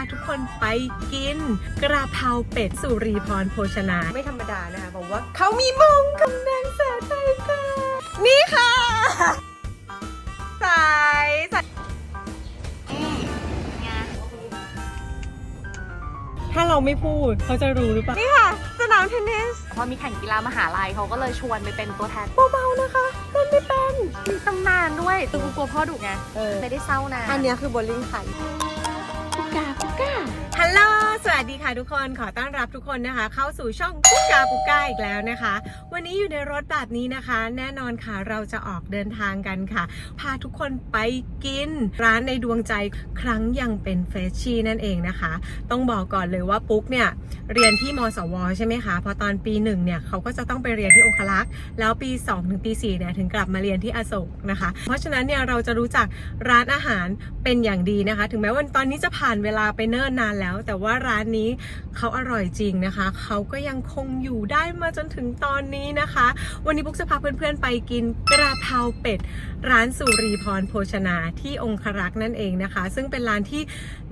าทุกคนไปกิน กระเพราเป็ดสุรีพรโภชนา ไม่ธรรมดานะคะบอกว่าเขามีมงกับนางสาวไทยค่ะนี่ค่ะสายสายถ้าเราไม่พูดเขาจะรู้หรือเปล่า นี่ค่ะ สนามเทนนิส พอมีแข่งกีฬามหาลัยเขาก็เลยชวนไปเป็นตัวแทนเบาๆนะคะเล่นไม่เป็นมีตำนานด้วยคือกูกลัวพ่อดุไงเออไม่ได้เศร้านะ อันเนี้ยคือโบลิ่งไท วัสดีค่ะทุกคนขอต้อนรับทุกคนนะคะ เข้าสู่ช่องกุ๊กกากุก้าอีกแล้วนะคะ วันนี้อยู่ในรถแบบนี้นะคะ แน่นอนค่ะเราจะออกเดินทางกันค่ะ พาทุกคนไปกินร้านในดวงใจครั้งยังเป็นเฟชชี่นั่นเองนะคะ ต้องบอกก่อนเลยว่าปุ๊กเนี่ยเรียนที่มสว ใช่ไหมคะพอตอนปีหนึ่งเนี่ยเขาก็จะต้องไปเรียนที่องคลักษ์แล้วปี2ถึงปี4เนี่ยถึงกลับมาเรียนที่อโศกนะคะ เพราะฉะนั้นเนี่ยเราจะรู้จักร้านอาหารเป็นอย่างดีนะคะ ถึงแม้ว่าตอนนี้จะผ่านเวลาไปเนิ่นนานแล้ว แต่ว่าร้านนี้เขาอร่อยจริงนะคะ เขาก็ยังคงอยู่ได้มาจนถึงตอนนี้นะคะ วันนี้ปุ๊กจะพาเพื่อนๆไปกินกระเพราเป็ด ร้านสุรีพรโภชนาที่องครักษ์นั่นเองนะคะ ซึ่งเป็นร้านที่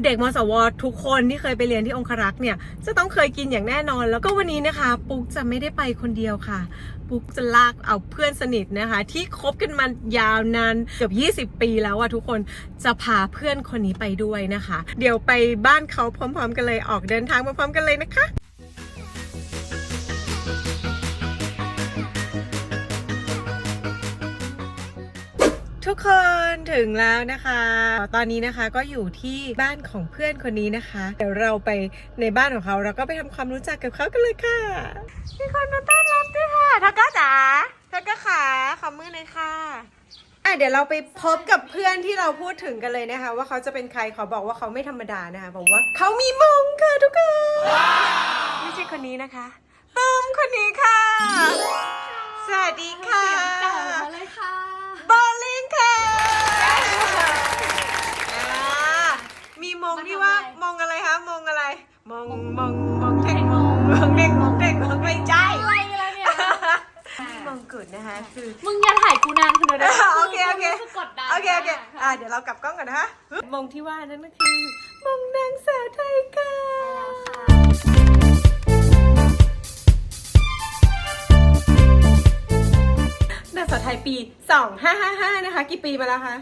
เด็กมสวทุกคนที่เคยไปเรียนที่องครักษ์เนี่ยจะต้องเคยกินอย่างแน่นอน แล้วก็วันนี้นะคะปุ๊กจะไม่ได้ไปคนเดียวค่ะ ปุ๊กจะลากเอาเพื่อนสนิทนะคะ ที่คบกันมายาวนานเกือบ20 ปีแล้วอะทุกคนจะพาเพื่อนคนนี้ไปด้วยนะคะ เดี๋ยวไปบ้านเขาพร้อม ๆ กันเลยออกเดินทางพร้อมๆกันเลยนะคะ ทุกคนถึงแล้วนะคะ ตอนนี้นะคะก็อยู่ที่บ้านของเพื่อนคนนี้นะคะ เดี๋ยวเราไปในบ้านของเขาเราก็ไปทำความรู้จักกับเขากันเลยค่ะมีคนมาต้อนรับด้วยค่ะทักก้าจ๋าทักก้าขาขอมือหน่อยค่ะอะเดี๋ยวเราไปพบกับเพื่อนที่เราพูดถึงกันเลยนะคะ ว่าเขาจะเป็นใครขอบอกว่าเขาไม่ธรรมดานะคะบอกว่าเขามีมงค่ะทุกคนไม่ใช่คนนี้นะคะตุ้มคนนี้ค่ะ สวัสดีค่ะเลยค่ะบอลลิงค่ะ อ่ามีมงที่ว่ามงอะไรคะมงอะไรมงมงมงเท่งมงมงเด้งมงเด้งมงไม่ใจอะไรแล้วเนี่ยมงกุฎนะคะคือ มึงอย่าถ่ายกูนานขนาดนั้นโอเคโอเค รู้สึกกดดันโอเคโอเคอ่าเดี๋ยวเรากลับกล้องก่อนนะคะมงที่ว่านั่นก็คือมงนางสาวไทยค่ะ นางสาวไทยปี 2555 นะคะ กี่ปีมาแล้วคะ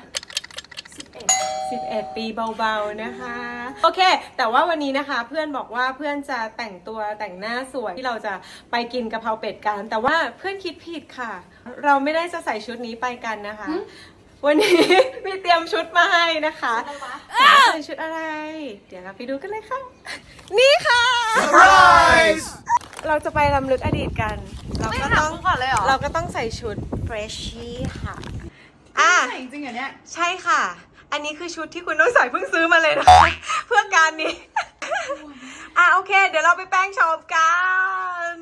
11 ปีเบาๆนะคะ โอเค แต่ว่าวันนี้นะคะเพื่อนบอกว่าเพื่อนจะแต่งตัวแต่งหน้าสวยที่เราจะไปกินกะเพราเป็ดกัน แต่ว่าเพื่อนคิดผิดค่ะ เราไม่ได้จะใส่ชุดนี้ไปกันนะคะ วันนี้ มีเตรียมชุดมาให้นะคะแต่ว่าใส่ชุดอะไร เดี๋ยวเราไปดูกันเลยค่ะ นี่ค่ะ เราจะไปรำลึกอดีตกัน เราไม่ก็ถามต้องกูก่อนเลยเหรอ เราก็ต้องใส่ชุด freshie ค่ะ อะใส่จริงเหรอเนี่ย ใช่ค่ะ อันนี้คือชุดที่คุณต้องใส่เพิ่งซื้อมาเลยนะคะ เพื่อการนี้ อะโอเค เดี๋ยวเราไปแป้งโชมกัน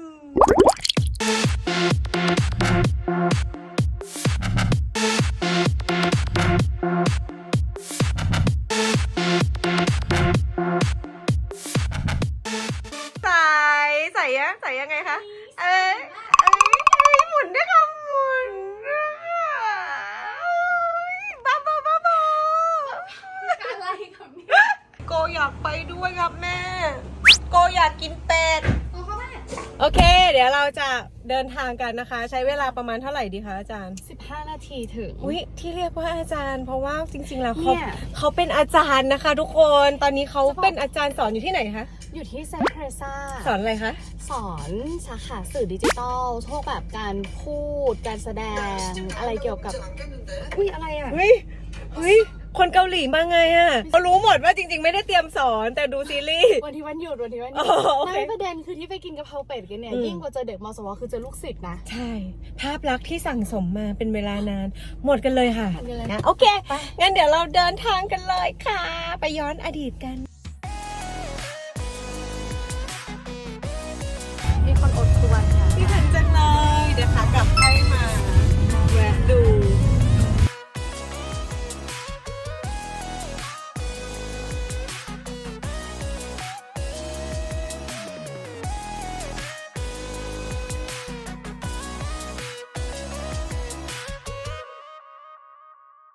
ยังใส่ยังไงคะ เอ้ยเอ้ยเอ้ยหมุนด้วยค่ะหมุนบ้าบ้าบ้าบ้าอะไรกับนี่โกอยากไปด้วยครับแม่ โกอยากกินเป็ดโอ้เข้ามาโอเค เดี๋ยวเราจะเดินทางกันนะคะ ใช้เวลาประมาณเท่าไหร่ดีคะอาจารย์สิบห้านาทีถึง อุ้ยที่เรียกว่าอาจารย์ เพราะว่าจริง ๆ แล้วเขาเนี่ย เขาเป็นอาจารย์นะคะ ทุกคน ตอนนี้เขาเป็นอาจารย์สอนอยู่ที่ไหนคะ อยู่ที่เซนเทรซ่าสอนอะไรคะ สอนสาขาสื่อดิจิตอลพวกแบบการพูด การแสดง อะไรเกี่ยวกับ อุ้ยอะไรอะ เฮ้ย เฮ้ย คนเกาหลีมาไงอะเขารู้หมดว่าจริง ๆ ไม่ได้เตรียมสอนแต่ดูซีรีส์ วันที่วันหยุดวันที่วันหอ๋ยุอดโอเคไม่ประเด็นคือที่ไปกินกะเพราเป็ดกันเนี่ย อืม ยิ่งกว่าเจอเด็กมสวคือเจอลูกศิษย์นะใช่ ภาพลักษณ์ที่สั่งสมมาเป็นเวลานาน หมดกันเลยค่ะหมดกันเลยนะโอเค งั้นเดี๋ยวเราเดินทางกันเลยค่ะ ไปย้อนอดีตกัน เลยเดี๋ยวขากลับให้มาแวะดู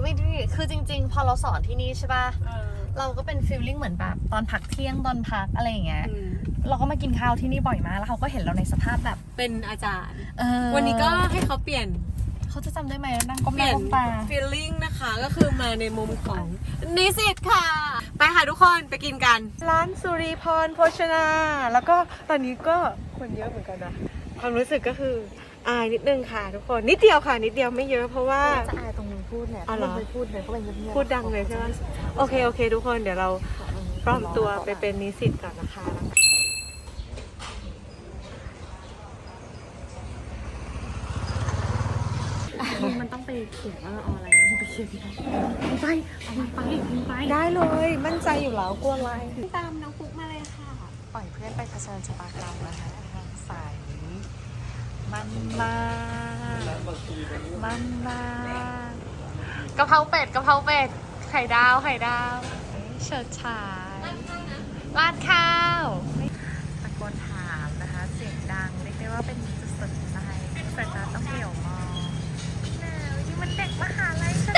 ไม่ได้คือจริง ๆ พอเราสอนที่นี่ใช่ป่ะ เราก็เป็นฟีลลิ่งเหมือนแบบตอนพักเที่ยงตอนพักอะไรอย่างเงี้ยเราก็มากินข้าวที่นี่บ่อยมากแล้วเขาก็เห็นเราในสภาพแบบเป็นอาจารย์เออวันนี้ก็ให้เขาเปลี่ยนเขาจะจำได้ไหมนั่งก้มเปหน้าลี่ยนก้มตา feeling นะคะก็คือมาในมุมของนิสิตค่ะ ไปค่ะทุกคนไปกินกัน ร้านสุริพรโภชนา แล้วก็ตอนนี้ก็คนเยอะเหมือนกันนะ ความรู้สึกก็คืออายนิดนึงค่ะทุกคนนิดเดียวค่ะนิดเดียวไม่เยอะเพราะว่าจะอายตรงมึง พูดเนี่ยอ๋อเหรอไม่พูดเลยก็เป็นเงียบๆพูดดังเลยใช่ไหมโอเค โอเค ทุกคนเดี๋ยวเราปลอมตัวไปเป็นนิสิตก่อนนะคะ มันต้องไปเขียนว่าเราเอาอะไรนะมึงไปเขียนมึงไปเอามึงไปมึงไปได้เลย มั่นใจอยู่แล้วกลัวอะไร ตามน้องปุ๊กมาเลยค่ะ ปล่อยเพื่อนไปเผชิญชะตากรรมนะคะทางสายมันมากมันมา กกะเพราเป็ดกะเพราเป็ด ไข่ดาว ไข่ดาว เฉิดฉายราดข้าวตะโกนถามนะคะ เสียงดัง เรียกได้ว่าเป็นจุดสนใจสายตาต้องเหลียวมองแหมนี่มันเด็กมหาลัยชัด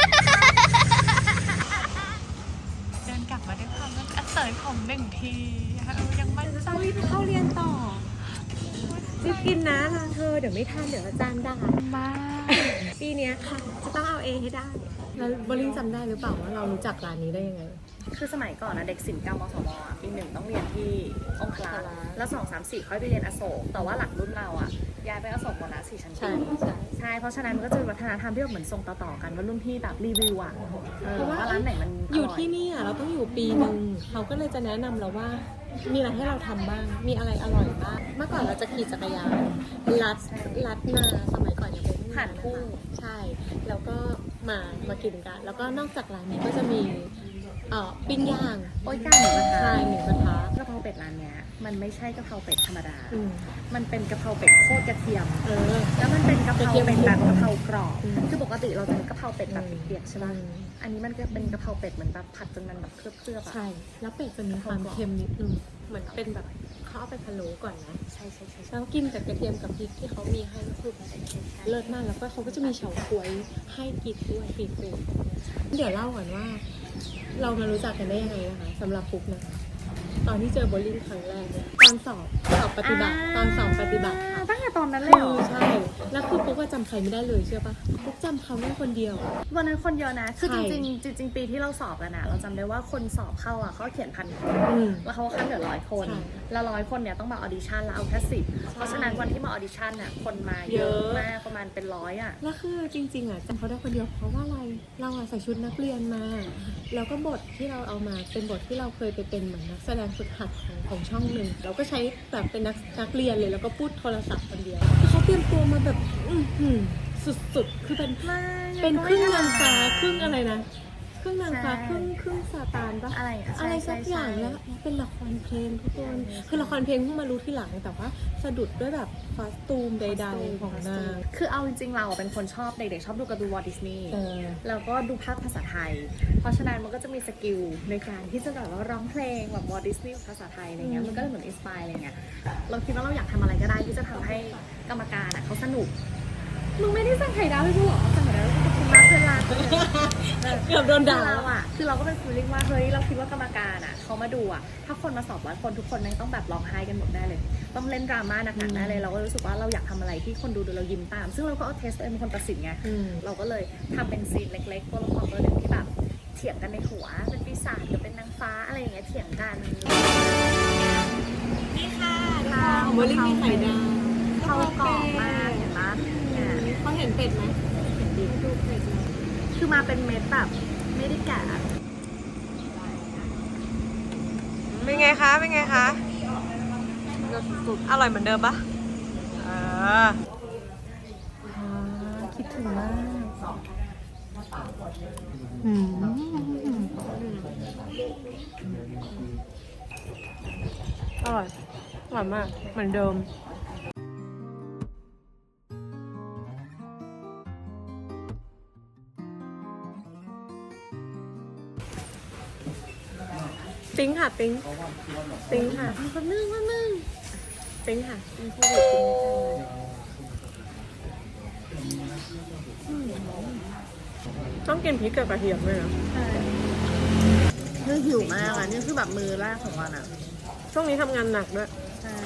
ๆเดินกลับมาด้วยความมั่นอันเสยผมหนึ่งทีนะคะเออยังมั่นใจ ต้องรีบเข้าเรียนต่อรีบกินนะนางเธอ เดี๋ยวไม่ทันเดี๋ยวอาจารย์ด่ามากปีเนี้ยค่ะ จะต้องเอาเอให้ได้ แล้วโบลิ่งจำได้หรือเปล่าว่าเรารู้จักร้านนี้ได้ยังไง คือสมัยก่อนนะเด็กศิลป์เก้ามสวอะปีหนึ่งต้องเรียนที่องคลาองคลาแล้วสองสามสี่ค่อยไปเรียนอโศกแต่ว่าหลังรุ่นเราอะย้ายไปอโศกหมดแล้วสี่ชั้นใช่ปีใช่ ใช่ เพราะฉะนั้นมันก็จะเป็นวัฒนธรรมที่แบบเหมือนส่งต่อๆกันว่ารุ่นพี่แบบรีวิวอะเออเพราะว่าว่าร้านไหนมันอยู่ร่ที่นี่อะเราต้องอยู่ปีหนึ่งเขาก็เลยจะแนะนำเราว่า มีอะไรให้เราทำบ้าง มีอะไรอร่อยบ้าง เมื่อก่อนเราจะขี่จักรยานลัดลัดมาสมัยก่อนยังเป็นผ่านคู่ใช่ แล้วก็ มามากินกัน แล้วก็นอกจากร้านนี้ก็จะมีเอ่อปิ้งย่างโอ๊ยก้าวหมูกระทะใช่หมูกระทะกะเพราเป็ดร้านเนี้ยมันไม่ใช่กะเพราเป็ดธรรมดา อืมมันเป็นกะเพราเป็ดโคตรกระเทียม เออ แล้วมันเป็นกะเพราเป็ดแบบกะเพรากรอบ อืม คือปกติเราจะมีกะเพราเป็ดแบบเปียกๆใช่ไหมอืมอันนี้มันก็เป็นกะเพราเป็ดเหมือนแบบผัดจนมันแบบเคลือบๆอะ ใช่ แล้วเป็ดจะมีความเค็มนิดนึงเหมือนเป็นแบบ เขาเอาไปพะโล้ก่อนนะใช่ใช่ใช่ใช่แล้วกินกับกระเทียมกับพริกที่เขามีให้ก็คือเลิศมากแล้วก็เขาก็จะมีเฉาก๊วยให้กินด้วยฟรีๆเดี๋ยวเล่าก่อนว่า เรามารู้จักกันได้ยังไงนะคะสำหรับปุ๊กนะตอนที่เจอโบลิ่งครั้งแรกเนี่ยตอนสอบสอบปฏิบัติตอนสอบปฏิบัติค่ะตั้งแต่ตอนนั้นเลยเหรคืออใช่ แล้วคือปุ๊กก็จำใครไม่ได้เลยเชื่อปะปุ๊กจำเขาได้คนเดียว วันนั้นคนเยอะนะ คือใช่จริงๆจริงๆปีที่เราสอบกันอะเราจำได้ว่าคนสอบเข้าอะเขาเขียนพันคน อืม แล้วเขาก็คัดเหลือร้อยคน ใช่แล้วร้อยคนเนี่ยต้องมาออดิชั่นแล้วเอาแค่สิบเพราะฉะนั้นวันที่มาออดิชั่นอะคนมาเยเยอะอะ มากประมาณเป็นร้อยอะแล้วคือจริงๆอะจำเขาได้คนเดียวเพราะว่าอะไรเราอะใส่ชุดนักเรียนมา แล้วก็บทที่เราเอามาเป็นบทที่เราเคยไปเป็นเหมือนนักแสดงฝึกหัดของของช่องหนึ่งเราก็ใช้แบบเป็นนักนักเรียนเลยแล้วก็พูดโทรศัพท์คนเดียวคือเขาเตรียมตัวมาแบบ อื้อหือสุดๆ คือเป็นเป็นครึ่งนางฟ้าครึ่งอะไรนะ ครึ่งนางฟ้าครึ่งครึ่งซาตานปะอะไรอะอะไรใช่สักอย่างใช่แล้วเป็นละครเพลงทุกคนคือละครเพลงเพิ่งมารู้ทีหลังแต่ว่าสะดุดด้วยแบบคอสตูมใดๆของนางคือเอาจริงๆเราอะเป็นคนชอบเด็กๆชอบดูการ์ตูนวอลดิสนีย์ เออ แล้วก็ดูภาคภาษาไทย เพราะฉะนั้นมันก็จะมีสกิลในการที่จะแบบว่าร้องเพลงแบบวอลดิสนีย์ภาษาไทยอะไรเงี้ย อืม มันก็เลยเหมือนอินสปายอะไรเงี้ย เราคิดว่าเราอยากทำอะไรก็ได้ที่จะทำให้กรรมการอะเขาสนุก มึงไม่ได้สั่งไข่ดาวให้กูเหรอสั่งไข่ดาวให้กู ขอบคุณมากเพื่อนรักเกือบโดนด่าคือเราอะคือเราก็เป็นฟีลลิ่งว่าเฮ้ยเราคิดว่ากรรมการอะเขามาดูอะถ้าคนมาสอบร้อยคนทุกคนแม่งต้องแบบร้องไห้กันหมดแน่เลย ต้องเล่นดราม่าหนักๆแน่เลย เราก็รู้สึกว่าเราอยากทำอะไรที่คนดูดูเรายิ้มตาม ซึ่งเราก็เอาเทสตัวเองเป็นคนตัดสินไงอืมเราก็เลยทำเป็นซีนเล็กๆตัวละครตัวหนึ่งที่แบบเถียงกันในหัว เป็นปีศาจกับเป็นนางฟ้าอะไรอย่างเงี้ยเถียงกันนี่ค่ะค่ะโมลิ่งมีไข่ดาวเขากรอบมากเห็นปะเนี่ยเขาเห็นเป็ดไหม คือมาเป็นเม็ดแบบไม่ได้แกะเป็นไงคะ เป็นไงคะอร่อยเหมือนเดิมปะเออคิดถึงมากอืมอร่อยอร่อยมาก เหมือนเดิม ติ้งค่ะติ้งติ้งค่ะคนนึงคนนึงติ้งค่ะมีโควิดจริงต้องกินพริกกับกระเทียมด้วยนะเฮ้คือหิวมากอะ นี่คือแบบมือแรกของวันอะ ช่วงนี้ทำงานหนักด้วย ใช่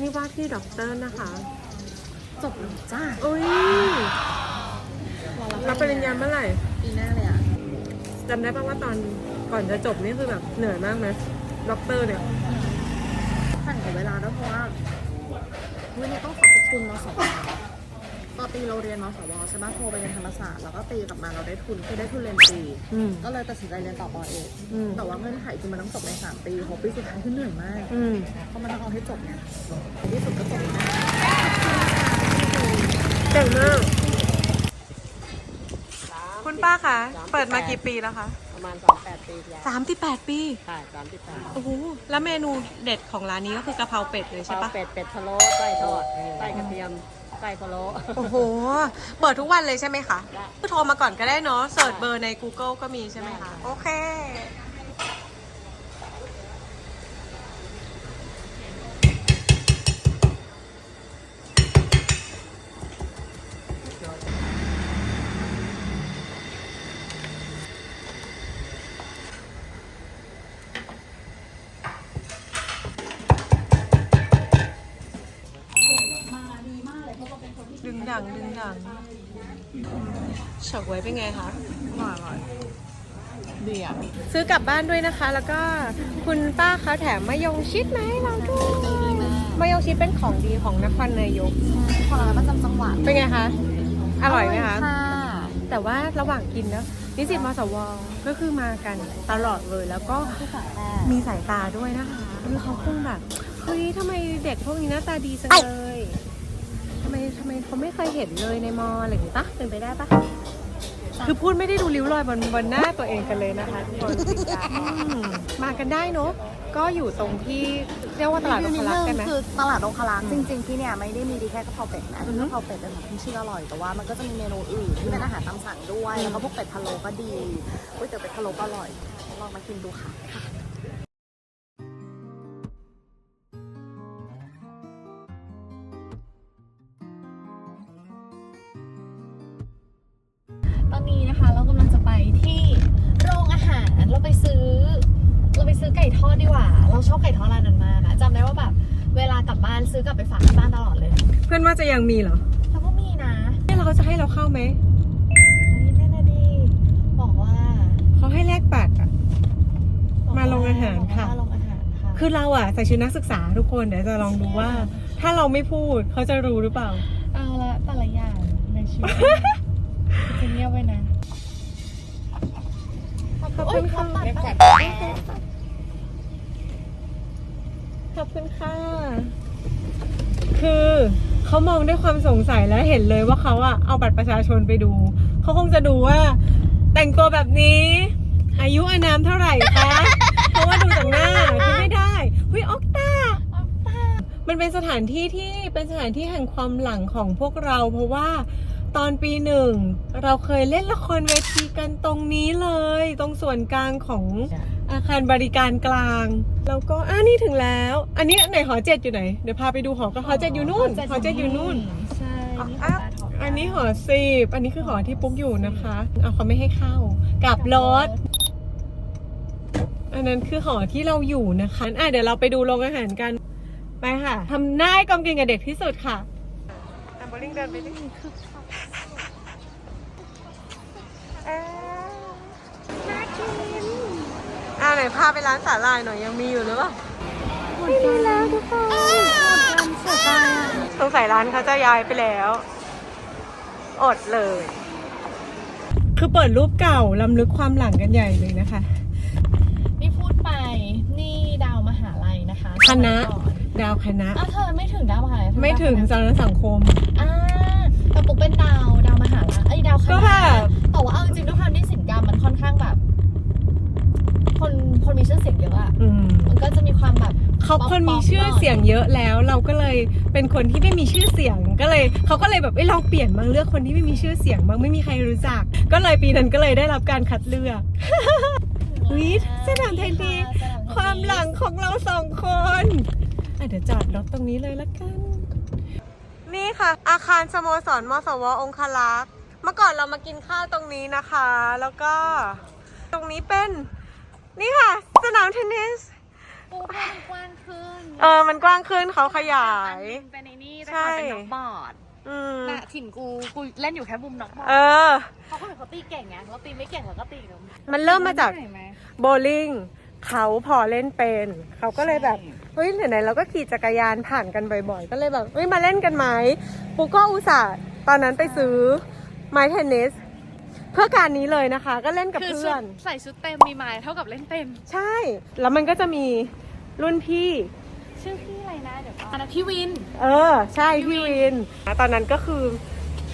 นี่ว่าที่ด็อกเตอร์นะคะ จบแล้วจ้าอุ้ยรับปริญญาเมื่อไหร่ ปีหน้าเลยอะจำได้ป่าว่าตอน ก่อนจะจบนี่คือแบบเหนื่อยมากไหมด็อกเตอร์เนี่ยผ่านกับเวลาด้วยเพราะว่าวันนี้ต้องขอบพระคุณมสวตอนตีเราเรียนมสวใช่ไหมโทรไปเรียนธรรมศาสตร์แล้วก็ตีกลับมาเราได้ทุนคือได้ทุนเรียนฟรีอืมก็เลยตัดสินใจเรียนต่อปอเอกอืมแต่ว่าเงื่อนไขคือมันต้องจบในสามปีเพราะปีสุดท้ายคือเหนื่อยมาก อืมเพราะมันต้องเอาให้จบเนี่ยในที่สุดก็จบได้เก่งมากคุณป้าคะเปิดมากี่ปีแล้วคะ ประมาณสามแปดปีแล้วสามสิบแปดปี ใช่สามสิบแปดโอ้โห แล้วเมนูเด็ดของร้านนี้ก็คือกะเพราเป็ดเลยใช่ข้าวปะเป็ดเป็ดพะโล้ไส้ทอดไส้กระเทียมไส้พะโล้ โอ้โห เปิดทุกวันเลยใช่ไหมคะโทรมาก่อนก็ได้เนาะ เสิร์ชเบอร์ใน Google ก็มีใช่ไหมคะ โอเค เฉาก๊วยเป็นไงคะอร่อยอร่อยดีอะซื้อกลับบ้านด้วยนะคะ แล้วก็คุณป้าเขาแถมมะยงชิดมาให้เราด้วยมะยงชิดเป็นของดีของนครนายกผลไม้ประจำจังหวัดเป็นไงคะอร่อยไหมคะค่ะแต่ว่าระหว่างกินนะนิสิตมสวก็คือมากันตลอดเลยแล้วก็ผู้สายแรกมีสายตาด้วยนะคะคือเขาคงแบบเฮ้ยทำไมเด็กพวกนี้หน้าตาดีจังเลยทำไมทำไมเขาไม่เคยเห็นเลยในมออะไรอย่างงี้ปะเป็นไปได้ปะ คือพูดไม่ได้ดูริ้วรอยบนบนหน้าตัวเองกันเลยนะคะทุกคนจริงจังอืมมากันได้เนอะก็อยู่ตรงที่เรียกว่าตลาดองคลักษ์ได้ไหม คือตลาดองคลักษ์จริงๆที่เนี่ยไม่ได้มีดีแค่กะเพราเป็ดนะอือฮึกะเพราเป็ดเป็นของที่ชื่ออร่อยแต่ว่ามันก็จะมีเมนูอื่นที่เป็นอาหารตามสั่งด้วย แล้วก็พวกเป็ดพะโล้ก็ดีก๋วยเตี๋ยวเป็ดพะโล้ก็อร่อยลองมากินดูค่ะ ทอดดีกว่า เราชอบไก่ทอดร้านนั้นมากอะจำได้ว่าแบบเวลากลับบ้านซื้อกลับไปฝากที่บ้านตลอดเลยเพื่อนว่าจะยังมีเหรอแล้วก็มีนะเนี่ยเราจะให้เราเข้าไหมเฮ้ยแน่นะดีบอกว่าเขาให้แลกบัตรอะ บอกว่มาโรงอาหารค่ะ มาโรงอาหารค่ะคือเราอะใส่ชุดนักศึกษาทุกคนเดี๋ยวจะลองดูว่า ถ้าเราไม่พูดเขาจะรู้หรือเปล่า เอาละแต่ละอย่างในชีวิตจะเงียบไว้นะขอบคุณค่ะเอ้ยขอบณ ขอบคุณค่ะ คือเขามองด้วยความสงสัยแล้วเห็นเลยว่าเขาอะเอาบัตรประชาชนไปดู เขาคงจะดูว่า แต่งตัวแบบนี้ อายุอานามเท่าไหร่คะ เพราะว่าดูจากหน้าคือไม่ได้เฮ้ยออกตามันเป็นสถานที่ที่เป็นสถานที่แห่งความหลังของพวกเรา เพราะว่าตอนปีหนึ่ง เราเคยเล่นละครเวทีกันตรงนี้เลย ตรงส่วนกลางของ อาคารบริการกลาง แล้วก็อ่านี่ถึงแล้ว อันนี้ไหนหอเจ็ดอยู่ไหน เดี๋ยวพาไปดูหอก็หอเจ็ดอยู่นู่น หอเจ็ดอยู่นู่น ใช่อะอันนี้หอสิบอันนี้คือหอที่ปุ๊กอยู่นะคะ เอาเขาไม่ให้เข้ากลับรถ อันนั้นคือหอที่เราอยู่นะคะอะเดี๋ยวเราไปดูโรงอาหารกัน ไปค่ะ ทำหน้าให้กำกินกับเด็กที่สุดค่ะอะโบลิ่งเดินไปดิ ไหนพาไปร้านสาลายหน่อยยังมีอยู่หรือเปล่าไม่มีแล้วทุกคนเสียใจอะสงสัยร้านเขาจะย้ายไปแล้ว อดเลย คือเปิดรูปเก่าลำลึกความหลังกันใหญ่เลยนะคะนี่พูดไปนี่ดาวมหาลัยนะคะคณะสมัยก่อนดาวคณะอ้าวเธอไม่ถึงดาวมหาลัยเธอไม่ถึงดาวคณะสารสังคมอ่าแต่ปุ๊กเป็นดาวดาวมหาลัยไอ้ยดาวคก็ณะแบบแต่ว่าเอาจริงๆด้วยความที่สินกรรมมันค่อนข้างแบบ คนคนมีชื่อเสียงเยอะอะอืมมันก็จะมีความแบบ เขาคนมีชื่อเสียงเยอะแล้ว เราก็เลยเป็นคนที่ไม่มีชื่อเสียงก็เลยเขาก็เลยแบบเอ้ยลองเปลี่ยนมาเลือกคนที่ไม่มีชื่อเสียงบ้างไม่มีใครรู้จัก ก็เลยปีนั้นก็เลยได้รับการคัดเลือก อุ๊ยสนามไทยลีกความหลังของเราสองคนอะเดี๋ยวจอดรถตรงนี้เลยละกัน นี่ค่ะ อาคารสโมสรมสวองคลักษ์เมื่อก่อนเรามากินข้าวตรงนี้นะคะ แล้วก็ ตรงนี้เป็น นี่ค่ะ สนามเทนนิส ปูเพิ่มกว้างขึ้นเออ มันกว้างขึ้นเขาขยาย อันหนึ่งเป็นในนี่แต่ใช่ก่อนเป็นน็อกบอร์ดอืม น่ะถิ่นกู กูเล่นอยู่แค่มุมน็อกบอร์เอดอ เขาก็เหมือนเขาตีเก่งไงเราตีไม่เก่งเราก็ตีกับมันเริ่มมาจาก เห็นไหม โบลิ่งเขาพอเล่นเป็น เขาก็เลยแบบใช่ เฮ้ยไหนๆเราก็ขี่จักรยานผ่านกันบ่อยๆ ก็เลยแบบเฮ้ยมาเล่นกันไหมปูก็อุตส่าห์ตอนนั้นไปซื้อไม้เทนนิส เพื่อการนี้เลยนะคะ ก็เล่นกับคือเพื่ชุอดน ใส่ชุดเต็มมีไม้เท่ากับเล่นเต็ม ใช่ แล้วมันก็จะมีรุ่นพี่ ชื่อพี่อะไรนะเดี๋ยวก่อนอันนั้นพี่วิน เออ ใช่พี่พี่วิวินนตอนนั้นก็คือ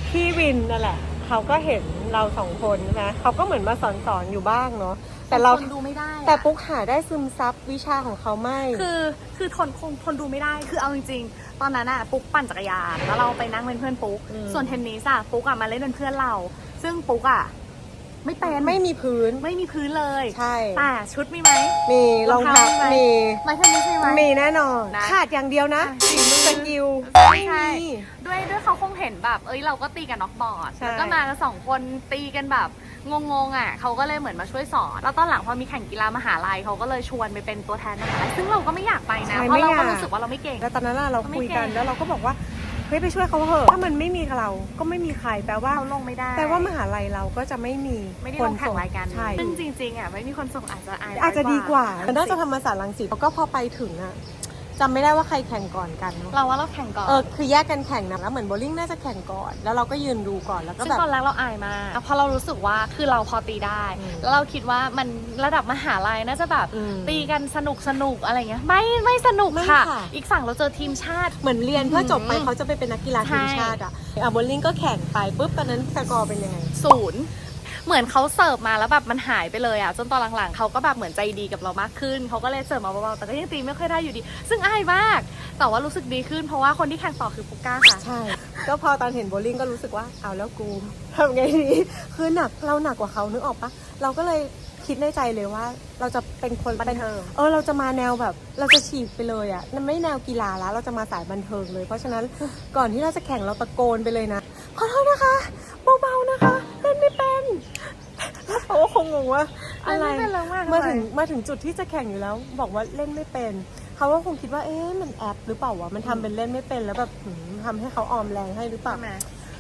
พี่วินนั่นแหละ เขาก็เห็นเราสองคนใช่ไหมเขาก็เหมือนมาสอนสอนๆอยู่บ้างเนาะแต่เราคนดูไม่ได้อะแต่ปุ๊กหาได้ซึมซับวิชาของเขาไม่ คือคือทนคงทนดูไม่ได้คือเอาจริงๆ ตอนนั้นอะปุ๊กปั่นจักรยานแล้วเราไปนั่งเป็นเพื่อนปุ๊กอืม ส่วนเทนนิสอะปุ๊กอะมาเล่นเป็นเพื่อนเรา ซึ่งปุ๊กอะไม่เป็นไม่มีพื้นไม่มีพื้นเลยใช่แต่ชุดมีไหม มีรองเท้ารองเท้ามีไหม มีไม้เทนนิสมีไหม มีแน่นอนนะขาดอย่างเดียวนะอะฝีมือสกิลใช่ไม่ใช่ มี ด้วยด้วยเขาคงเห็นแบบ เอ้ยเราก็ตีกันน็อกบอร์ดใช่ แล้วก็มากันสองคนตีกันแบบ งงๆอะเขาก็เลยเหมือนมาช่วยสอนแล้วตอนหลังพอมีแข่งกีฬามหาลัยเขาก็เลยชวนไปเป็นตัวแทนมหาลัยซึ่งเราก็ไม่อยากไปนะใช่เพราะเราไม่อยากก็รู้สึกว่าเราไม่เก่ง แล้วตอนนั้นน่ะเราไม่คุยกันเก่งแล้วเราก็บอกว่าเฮ้ยไปช่วยเขาเถอะถ้ามันไม่มีเราก็ไม่มีใครแปลว่าเขาลงไม่ได้แปลว่ามหาลัยเราก็จะไม่มีไม่ได้คลนงแข่งรายการใช่ ซึ่งจริงๆอะไม่มีคนส่งอาจจะอายอาจจะดีกว่าจน่าจะธรรมศาสตร์รังสิตแล้วก็พอไปถึงอะ จำไม่ได้ว่าใครแข่งก่อนกันเนอะเราว่าเราแข่งก่อนเออคือแยกกันแข่งนะแล้วเหมือนโบลิ่งน่าจะแข่งก่อน แล้วเราก็ยืนดูก่อนแล้วก็ซึ่งแบบ ตอนแรกเราอายมากเพราะเรารู้สึกว่าคือเราพอตีได้ อืมแล้วเราคิดว่ามันระดับมหาลัยน่าจะแบบอืมตีกันสนุกสนุกอะไรเงี้ยไม่ไม่สนุกไม่ค่ะ ค่ะ อีกฝั่งเราเจอทีมชาติ เหมือนเรียนเพื่อจบไปอืมเขาจะไปเป็นนักกีฬาใช่ทีมชาติอะอะโบลิ่งก็แข่งไปปุ๊บตอนนั้นสกอร์เป็นยังไง ศูนย์ เหมือนเขาเสิร์ฟมาแล้วแบบมันหายไปเลยอะจนตอนหลังๆเขาก็แบบเหมือนใจดีกับเรามากขึ้นเขาก็เลยเสิร์ฟมาเบาๆแต่ก็ยังตีไม่ค่อยได้อยู่ดี ซึ่งอายมาก แต่ว่ารู้สึกดีขึ้นเพราะว่าคนที่แข่งต่อคือปุกก้าค่ะ ใช่ ก็พอตอนเห็นโบลิ่งก็รู้สึกว่าเอาแล้วกูทำไงดีคือหนักเราหนักกว่าเขานึกออกปะเราก็เลยคิดในใจเลยว่าเราจะเป็นคนบันเทิงเออเราจะมาแนวแบบ เราจะฉีกไปเลยอะ่ะนั่นไม่แนวกีฬาละเราจะมาสายบันเทิงเลย เพราะฉะนั้นก่อนที่เราจะแข่งเราตะโกนไปเลยนะขอโทษนะคะเบาๆนะคะเล่นไม่เป็นแล้ว เขาก็คงงงว่าอะไรเล่นไม่เป็นแล้วมากมาทำไมถึงมาถึงจุดที่จะแข่งอยู่แล้ว บอกว่าเล่นไม่เป็นเขาก็คงคิดว่าเอ๊ะมันแอปหรือเปล่าวะมันทำเป็นเล่นไม่เป็นแล้วแบบหืมทำให้เขาออมแรงให้หรือเปล่า ใช่ไหม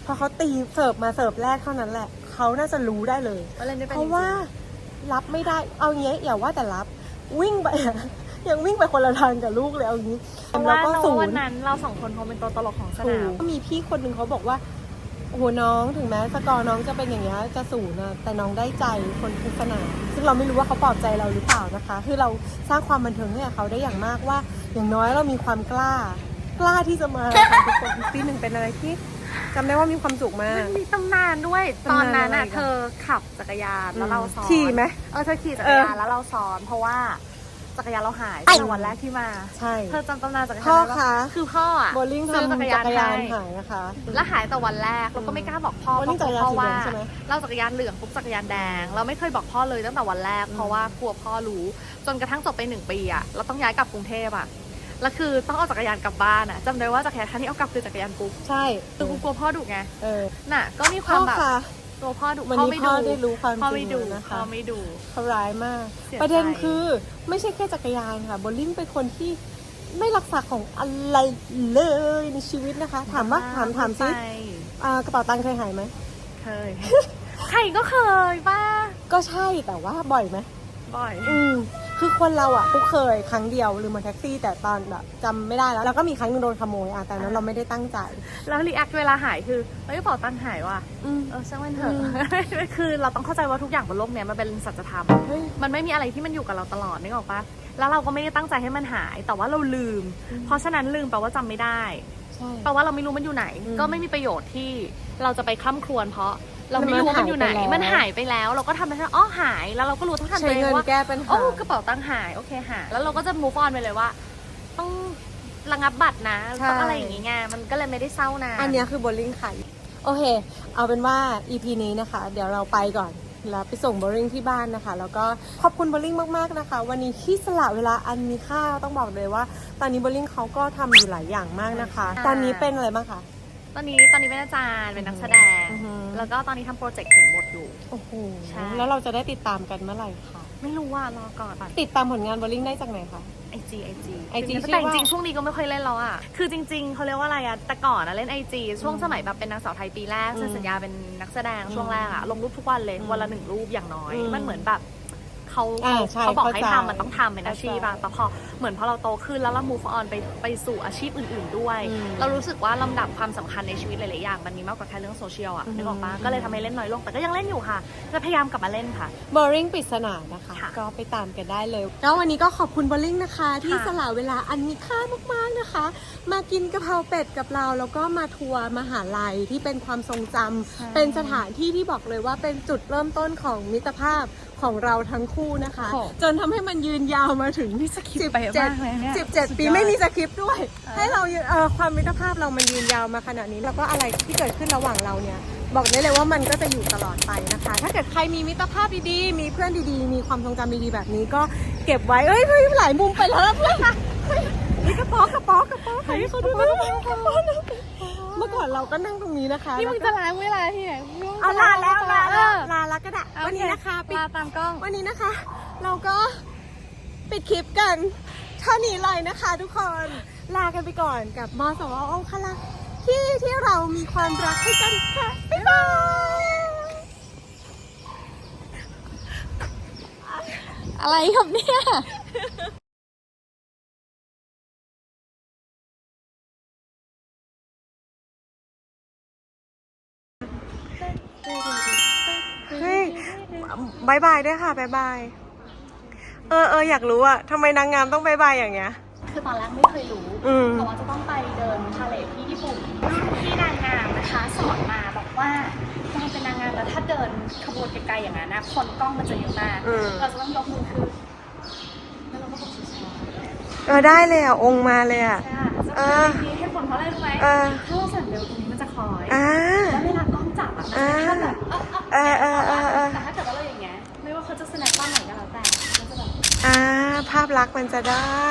พอเขาตีเสิร์ฟมาเสิร์ฟแรกเท่านั้นแหละ เขาน่าจะรู้ได้เลย ว่าเล่นไม่เป็นเพราะว่ารับไม่ได้เอางี้อย่าว่าแต่รับวิ่งไป ยังวิ่งไปคนละทางกับลูกเลยเอางี้เพราะแล้วว่าก็เราศูวันนย์นั้นเราสองคนคงเป็นตัวตลกของสถูนามกมีพี่คนหนึ่งเขาบอกว่า โอ้โหน้องถึงแม้สกอร์น้องจะเป็นอย่างเงี้ยจะศูนย์นะแต่น้องได้ใจคนทุกสนามซึ่งเราไม่รู้ว่าเขาปลอบใจเราหรือเปล่านะคะ คือเราสร้างความบันเทิงให้กับเขาได้อย่างมากว่า อย่างน้อยเรามีความกล้า กล้าที่จะมาค่ะทุกคนปีหนึ่งเป็นอะไรที่จำได้ว่ามีความสุขมาก มันมีตำนานด้วยตำนานตอนนั้นอะไรอะกันเธอขับจักรยานแล้วเราซ้อนขี่ไหม เออเธอขี่จักรยานเออแล้วเราซ้อนเพราะว่า จักรยานเราหายไอ้ตั้งแต่วันแรกที่มา ใช่ เธอจำตำนานจักรยานพ่อได้ปคะคือพ่ออะโบลิ่งซื้อทำจักรยานให้หายนะคะ แล้วหายแต่วันแรกเราก็ไม่กล้าบอกพ่อโบลิ่งเพราะจักรยานพ่อสีเหลืว่าองใช่ไหม เราจักรยานเหลืองปุ๊บจักรยานแดง เราไม่เคยบอกพ่อเลยตั้งแต่วันแรกเพราะว่ากลัวพ่อรู้ จนกระทั่งจบไปหนึ่งปีอะเราต้องย้ายกลับกรุงเทพอะแล้วคือต้องเอาจักรยานกลับบ้านอะจำได้ว่าจักรยานคันที่เอากลับคือจักรยานปุ๊บใช่คือกูกลัวพ่อดุไงเออน่ะก็มีคพ่วาอมแบบ คะ ตัวพ่อดุวันพ่อนี้ไม่พ่ดูอได้รู้ความพ่อจริไม่งดูแล้วนะพ่อคะไม่ดูเขาร้ายมากเสียใจประเด็นคือไม่ใช่แค่จักรยานค่ะโบลิ่งเป็นคนที่ไม่รักษาของอะไรเลยในชีวิตนะคะ ถามว่าถามถามซิไปอ่ากระเป๋าตังค์เคยหายไหมเคยใครก็เคยป้าก็ใช่แต่ว่าบ่อยไหมบ่อย อืม คือคนเราอะทุกเคยครั้งเดียวลืมมาแท็กซี่แต่ตอนแบบจำไม่ได้แล้ว แล้วก็มีครั้งหนึงโดนขโมยอะแต่นั้นเราไม่ได้ตั้งใจ แล้วรีแอคเวลาหายคือเฮ้ยกระเป๋าตังค์หายว่ะอืมเออช่างมันเถอะ อืมคือเราต้องเข้าใจว่าทุกอย่างบนโลกเนี้ยมันเป็นสัจธรรม เฮ้ย มันไม่มีอะไรที่มันอยู่กับเราตลอดนึกออกปะแล้วเราก็ไม่ได้ตั้งใจให้มันหาย แต่ว่าเราลืม อืม เพราะฉะนั้นลืมแปลว่าจำไม่ได้ ใช่ แปลว่าเราไม่รู้มันอยู่ไหน อืมก็ไม่มีประโยชน์ที่เราจะไปคล่ำครวญเพราะ เราไม่รู้ว่ามันอยู่ไหน มัมันนหาหายยไปไปแล้แล้ววเราก็ทำไปแค่อ๋อหาย แล้วเราก็รู้ทั้งทันใช้ตัวเองเงินว่า แก้ปัญหา โอ้กระเป๋าตังค์หาย โอเคหาย แล้วเราก็จะ move on ไปเลยว่า ต้องระงับบัตรนะใช่ ต้องอะไรอย่างงี้ไงมันก็เลยไม่ได้เศร้านะอันเนี้ยคือโบลิ่งขายโอเค เอาเป็นว่า EP นี้นะคะ เดี๋ยวเราไปก่อน แล้วไปส่งโบลิ่งที่บ้านนะคะ แล้วก็ขอบคุณโบลิ่งมากๆนะคะ วันนี้ที่สละเวลาอันมีค่าต้องบอกเลยว่า ตอนนี้โบลิ่งเขาก็ทำอยู่หลายอย่างมากนะคะ ตอนนี้เป็นอะไรบ้างคะ ตอนนี้ตอนนี้เป็นอาจารย์เป็นนักแสดง อือฮึ แล้วก็ตอนนี้ทำโปรเจกต์เขียนบทอยู่ โอ้โหใช่ แล้วเราจะได้ติดตามกันเมื่อไหร่คะไม่รู้ว่ารอก่อนติดตามผลงานโบลิ่งได้จากไหนคะ ไอจีไอจี IG ชื่แต่อจว่า ริงๆช่วงนี้ก็ไม่ค่อยเล่นแล้วอะคือจริง ๆเขาเรียกว่าอะไรอะแต่ก่อนอะเล่นไอจีช่วงสมัยแบบเป็นนางสาวไทยปีแรกอืมเซ็นสัญญาเป็นนักแสดงช่วงแรกอะลงรูปทุกวันเลยอืมวันละหนึ่งรูปอย่างน้อย อืม มันเหมือนแบบ เขาอ่าเขาใช่เขาบอกเข้าให้ใจทำมันต้องทำเป็นอาชีพอะแต่พอเหมือนพอเราโตขึ้นแล้วเรา move on ไปไปสู่อาชีพอื่น ๆด้วย อืมเรารู้สึกว่าลำดับความสำคัญในชีวิตหลายๆอย่างมันมีมากกว่าแค่เรื่องโซเชียลอะอืม นึกออกปะก็เลยทำให้เล่นน้อยลงแต่ก็ยังเล่นอยู่ค่ะจะพยายามกลับมาเล่นค่ะโบลิ่งปริศนานะคะ ค่ะก็ไปตามกันได้เลย แล้ววันนี้ก็ขอบคุณโบลิ่งนะคะ ที่ค่ะสละเวลาอันมีค่ามากๆนะคะ มากินกะเพราเป็ดกับเรา แล้วก็มาทัวร์มหาลัยที่เป็นความทรงจำเป็นสถานที่ที่บอกเลยว่าเป็นจุดเริ่มต้นของมิตรภาพ ของเราทั้งคู่นะคะ โอ้จนทำให้มันยืนยาวมาถึงนี่สคริปต์ไปมากเลยเนี่ย สิบเจ็ดสุดยอดปีไม่มีสคริปต์ด้วยให้เรายืนเออความมิตรภาพเรามันยืนยาวมาขนาดนี้ แล้วก็อะไรที่เกิดขึ้นระหว่างเราเนี่ย บอกได้เลยว่ามันก็จะอยู่ตลอดไปนะคะ ถ้าเกิดใครมีมิตรภาพดีๆ มีเพื่อนดีๆ มีความทรงจำดีๆแบบนี้ก็เก็บไว้เอ้ยเฮ้ยหลายมุมไปแล้วนะเพื่อนค่ะเฮ้ยนี่กระเป๋ากระเป๋ากระเป๋าใครเขาดูนะกระเป๋านะเมื่อก่อนเราก็นั่งตรงนี้นะคะนี่มึงจะล้างเวลาที่ไหนเอาลาแล้วลาแล้วเออลาแล้วก็ได้โอเวันนี้นะคะปิดลาตามกล้อง วันนี้นะคะ เราก็ปิดคลิปกัน เท่านี้เลยนะคะ ทุกคนลากันไปก่อนกับมสวองคลักษ์ที่ที่เรามีความรักให้กันค่ะบ๊ายบายอะไรครับเนี่ย บายบายด้วยค่ะบายบาย เออเอออยากรู้อะทำไมนางงามต้องบายบายอย่างเงี้ย คือตอนแรกไม่เคยรู้อืม แต่ว่าจะต้องไปเดินพาเลทที่ญี่ปุ่นที่นางงามนะคะ สอนมาบอกว่าการเป็นนางงามแล้วถ้าเดินขบวนไกลๆอย่างนั้นนะคนกล้องมันจะเยอะมาก อืม เราจะต้องยกมือขึ้นแล้วเราก็กดช้าเออได้เลยอะองค์มาเลยอะๆใช่ค่ะจะเอทำอแบบนี้ให้คนเขาได้รู้ไหมเออถ้าเราสั่นเร็วตรงนี้มันจะคอย อ่า แล้วเวลากล้องจับอะมันจะแบบเออเออเออเออเอ อ่าภาพลักษณ์มันจะได้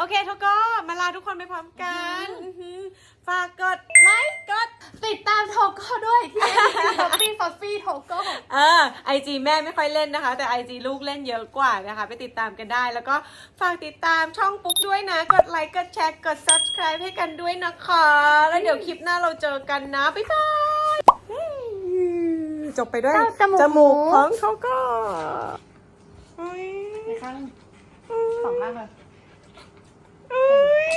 โอเคทุกคนมาลาทุกคนไปพร้อมกันอื้อหือฝากกดไลค์กดติดตามโทโก้ด้วยที่ฟัฟฟี่ฟัฟฟี่โทโก้เออไอจีแม่ไม่ค่อยเล่นนะคะ แต่ไอจีลูกเล่นเยอะกว่านะคะ ไปติดตามกันได้ แล้วก็ฝากติดตามช่องปุ๊กด้วยนะ กดไลค์กดแชร์กด subscribe ให้กันด้วยนะคะ แล้วเดี๋ยวคลิปหน้าเราเจอกันนะ บ๊ายบายจบไปด้วย จมูกจมูกของเขาก็อุ๊ยในข้างสองข้างเลย อุ๊ย